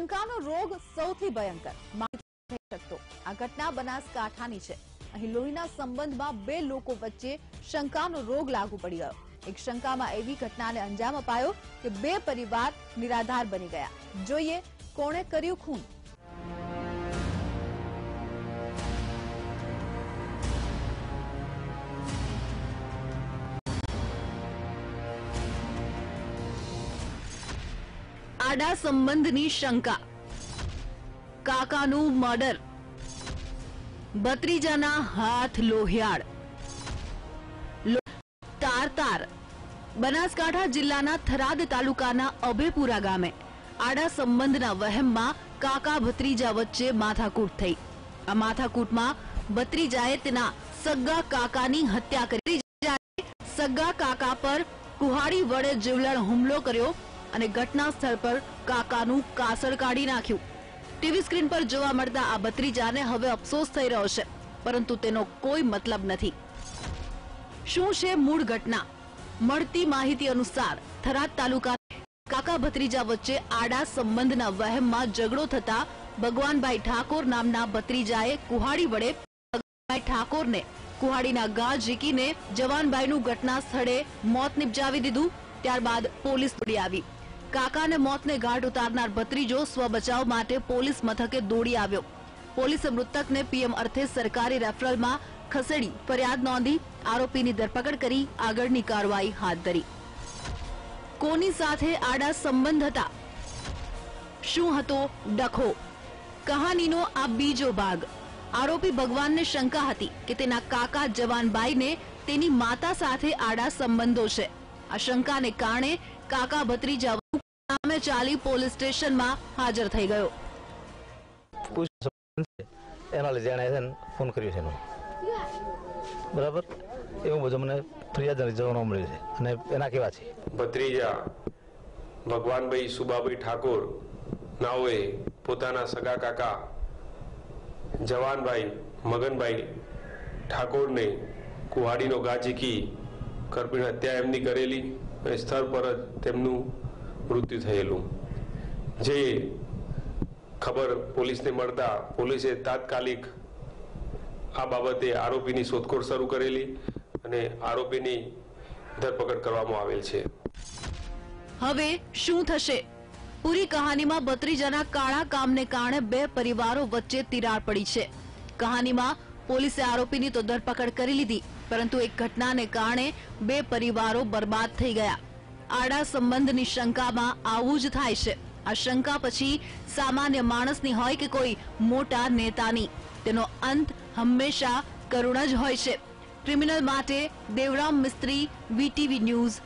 શંકાનો રોગ સૌથી ભયંકર. માહિતી શકતો. આ ઘટના બનાસકાંઠાની છે. અહીં લોહીના સંબંધમાં બે લોકો વચ્ચે શંકાનો રોગ લાગુ પડી ગયો. એક શંકામાં એવી ઘટનાને અંજામ અપાયો કે બે પરિવાર નિરાધાર બની ગયા. જોઈએ કોણે કર્યું ખૂન. આડા સંબંધની શંકા. કાકાનું મર્ડર. ભત્રીજાના હાથ લોહિયાળ. લો- તાર તાર. બનાસકાંઠા જિલ્લાના થરાદ તાલુકાના અભેપુરા ગામે આડા સંબંધના વહેમમાં કાકા ભત્રીજા વચ્ચે માથાકૂટ થઈ. આ માથાકૂટમાં ભત્રીજાએ તેના સગા કાકાની હત્યા કરી. સગા કાકા પર કુહાડી વડે જીવલણ હુમલો કર્યો. અને ઘટના સ્થળ પર કાકાનું કાસળ કાઢી નાખ્યું. ટીવી સ્ક્રીન પર જોવા મળતા આ ભત્રીજાને હવે અફસોસ થઈ રહ્યો છે, પરંતુ તેનો કોઈ મતલબ નથી. શું છે મૂળ ઘટના? મળતી માહિતી અનુસાર થરાદ તાલુકા કાકા ભત્રીજા વચ્ચે આડા સંબંધના વહેમમાં ઝઘડો થતા ભગવાનભાઈ ઠાકોર નામના ભત્રીજાએ કુહાડી વડે ભગવાનભાઈ ઠાકોરને કુહાડીના ગા ઝીકીને જવાનભાઈનું ઘટના સ્થળે મોત નિપજાવી દીધું. ત્યારબાદ પોલીસ દોડી આવી. કાકાને મોતને ઘાટ ઉતારનાર ભત્રીજો સ્વબચાવ માટે પોલીસ મથકે દોડી આવ્યો. પોલીસે મૃતકને પીએમ અર્થે સરકારી રેફરલમાં ખસેડી ફરિયાદ નોંધી આરોપીની ધરપકડ કરી આગળની કાર્યવાહી હાથ ધરી. કોની સાથે આડા સંબંધ હતા? શું હતો ડખો? કહાનીનો આ બીજો ભાગ. આરોપી ભગવાનને શંકા હતી કે તેના કાકા જવાનબાઈને તેની માતા સાથે આડા સંબંધો છે. આ શંકાને કારણે કાકા ભત્રીજા ચાલી પોલીસ સ્ટેશનમાં હાજર થઈ ગયો. એના લીધે એણે ફોન કર્યો છે એનો. બરાબર? એવું બધું મને ફરિયાદ જવાનો મળ્યું છે. અને એના કેવા છે? ભત્રીજા ભગવાનભાઈ સુબાભાઈ ઠાકોર નાઓએ પોતાના સગા કાકા જવાનભાઈ મગનભાઈ ઠાકોરને કુહાડીનો ગાજીકી કરપીણ હત્યા એમની કરેલી. અને સ્થળ પર જ તેમનું મૃત્યુ થયેલું. જે ખબર પોલીસને મળતા પોલીસે તાત્કાલિક આ બાબતે આરોપીની શોધખોળ શરૂ કરેલી અને આરોપીની ધરપકડ કરવામાં આવેલ છે. હવે શું થશે? પૂરી કહાનીમાં બત્રીજાના કાળા કામને કારણે બે પરિવારો વચ્ચે તિરાડ પડી છે. કહાનીમાં પોલીસે આરોપીની તો ધરપકડ કરી લીધી, પરંતુ એક ઘટનાને કારણે બે પરિવારો બરબાદ થઈ ગયા. આડા સંબંધની શંકામાં આવું જ થાય છે. આ શંકા પછી સામાન્ય માણસની હોય કે કોઈ મોટા નેતાની. તેનો અંત હંમેશા કરુણ જ હોય છે. ક્રિમિનલ માટે દેવરામ મિસ્ત્રી, વીટીવી ન્યૂઝ